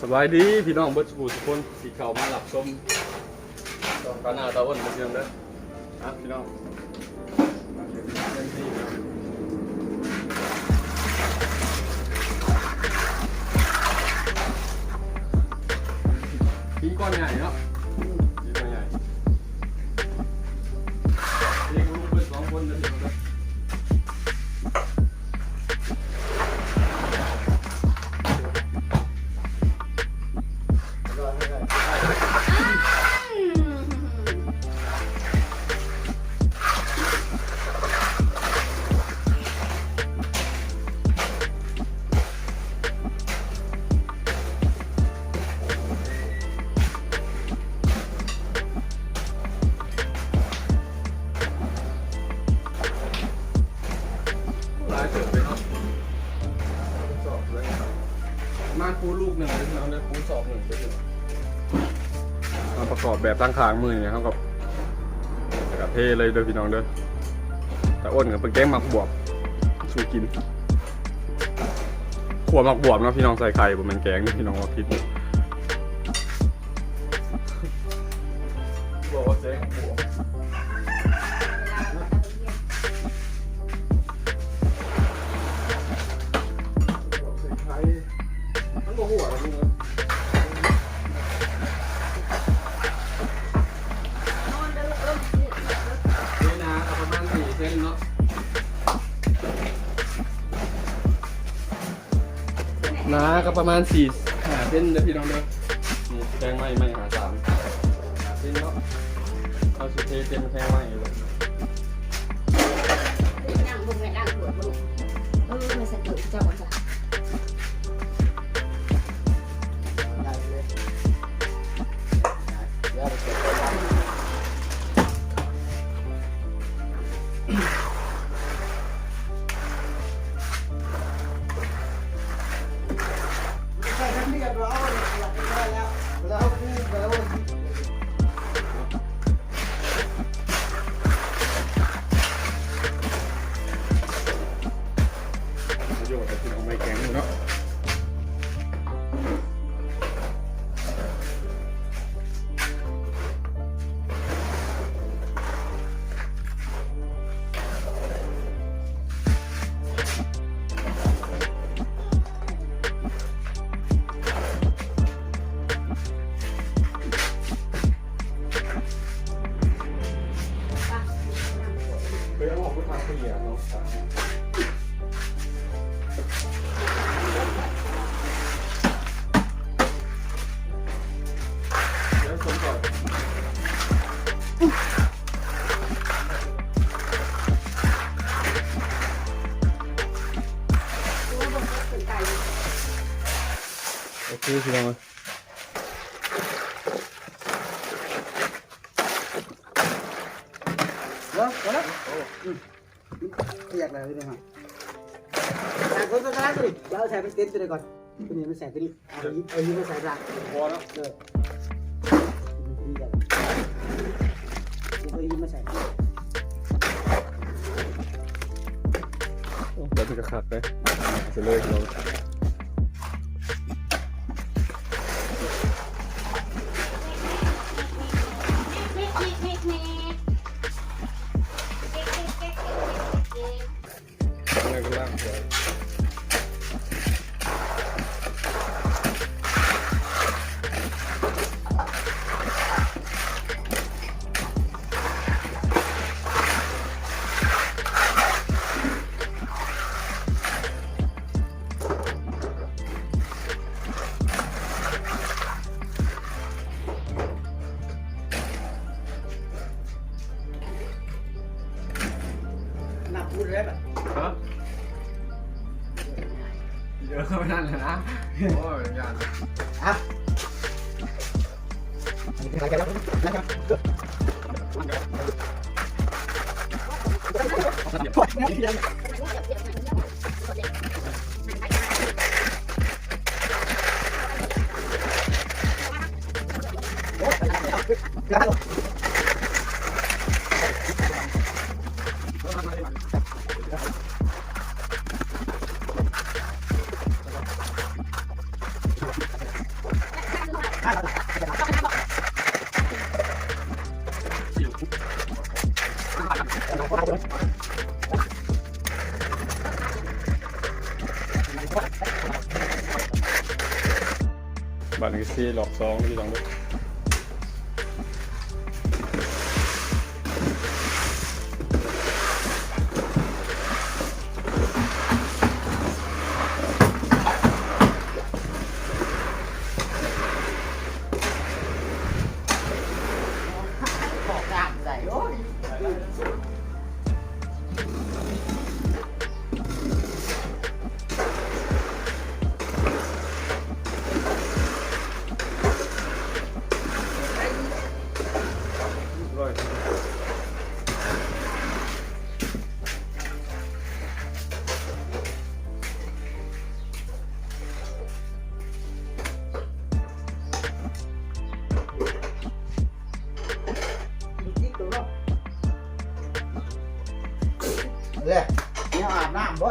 สบายดีพี่น้องเบิร์ตสกูทุกคนที่เข้ามาหลับชมตอนกันหน้าตาอ้นมาเชียงเด้อฮะพี่น้องพี่ก้อนใหญ่เนาะ มาคูลูกหนึ่งเลยน้องเลยคูสอบหนึ่งไปเลยมาประกอบแบบตั้งขางมือเนี่ยเขากับกระเทเลยเด้อพี่น้องเด้อแต่อ้นกับเป็นแกงหมักบวบสู้กินขวหมักบวบเนาะพี่น้องใส่ไข่บนมันแกงนี่พี่น้องว่าคิดบอกว่าแกงบวบ นะก็ประมาณสี่หาเส้นเด้อพี่น้องเด้อนี่แกงไม่ไม่หาสามหาเส้นเนาะเอาสุดเทเต็มแค่ไม่เลย ทั้งเรียบร้อ เคยเอาออกไปทางเสียเนาะเดี๋ยวผมก่อน ตัวบนก็ตื่นใจ โอเคพี่น้อง เนาะเนาะ เรียกอะไรเลยฮะแต่คนก็รักดิเราใส่เป็นเต็นท์ตัวนี้ก่อนตัวนี้มันใส่ตัวนี้เอายิ้มเอายิ้มมาใส่รักพอแล้วเออดีกันเอายิ้มมาใส่เดี๋ยวจะขาดเลยเสร็จเลยพี่น้อ มาพูดเลยแบบฮะเยอะไม่นั่นเลยนะ โอ้ยยากอ่ะแล้ว บัตรซีหลอกซองที่ลองดู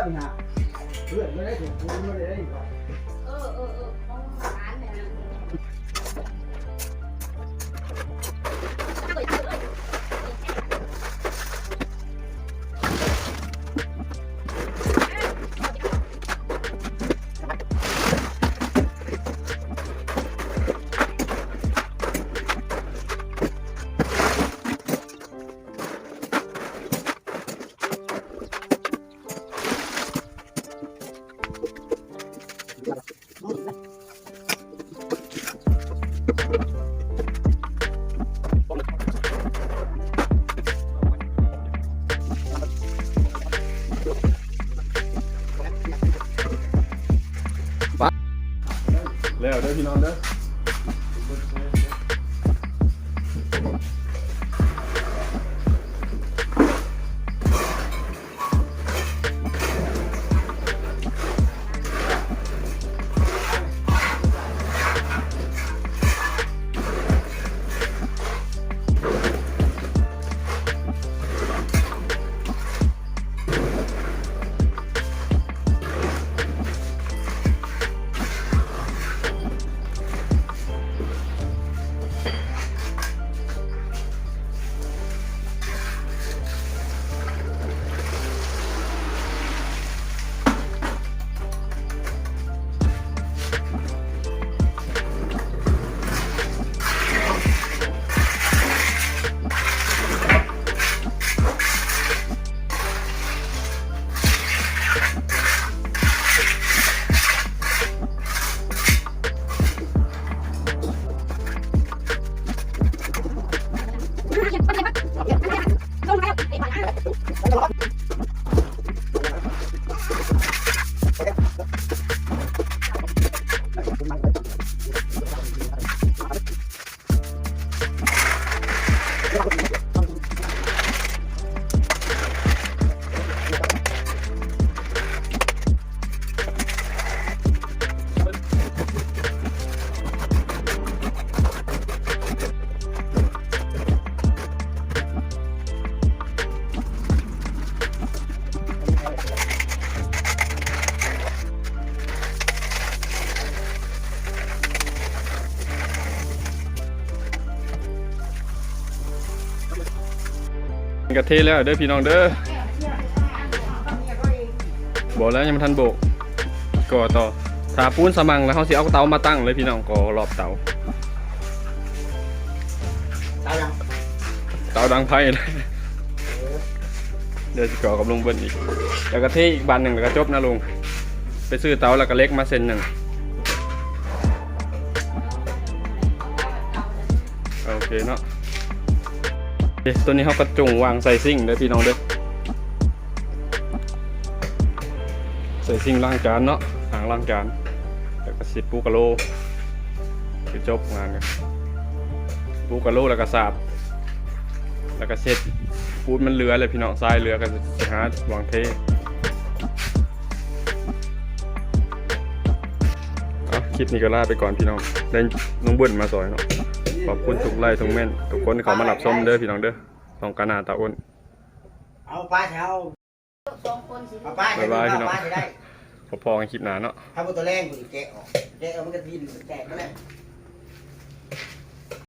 บน้ำบ่นี่ฮะเพื่อ แล้วเด้อพี่น้องเด้อ กะเทแล้วเด้อพี่น้องเด้อบอกแล้วยังไม่ทันโบกก่อต่อถาปูนสมังแล้วเขาสิเอาเตามาตั้งเลยพี่น้องก่อรอบเตาตาดังเตาดังไพ่เลยเดี๋ยวจะก่อกับลุงเบิ้ลอีกแล้วก็เทอีกบานหนึ่งแล้วก็จบนะลุงไปซื้อเตาแล้วก็เล็กมาเส้นหนึ่งโอเคเนาะ ตัวนี้เขากระจุงวางใส่ซิ่งเด้อพี่น้องเด้อใส่ซิ่งล้างจานเนาะหางล้างจานแล้วก็สิปูกะโลคือจบงานกันปูกะโลแล้วก็สาบ แล้วก็เสร็จปูนมันเหลือเลยพี่น้องทรายเหลือก็จะหาวางเทเอาคลิปนี้ก็ลาไปก่อนพี่น้องได้น้องเบิ้ลมาสอยเนาะ ขอบคุณทุกไลค์ทุกเม่นทุกคนที่เขามารับชมเด้อพี่น้องเด้อต้องการหาตาอ้น เอาปลาแถวสองคนสิเอาปลาแถวบ๊ายบายพี่น้อง ปลาจะได้พอๆกันคลิปหน้าเนาะ ถ้าเป็นตัวแรงกูแกะออกแกะเอามันก็ดินแตกไปเลยเ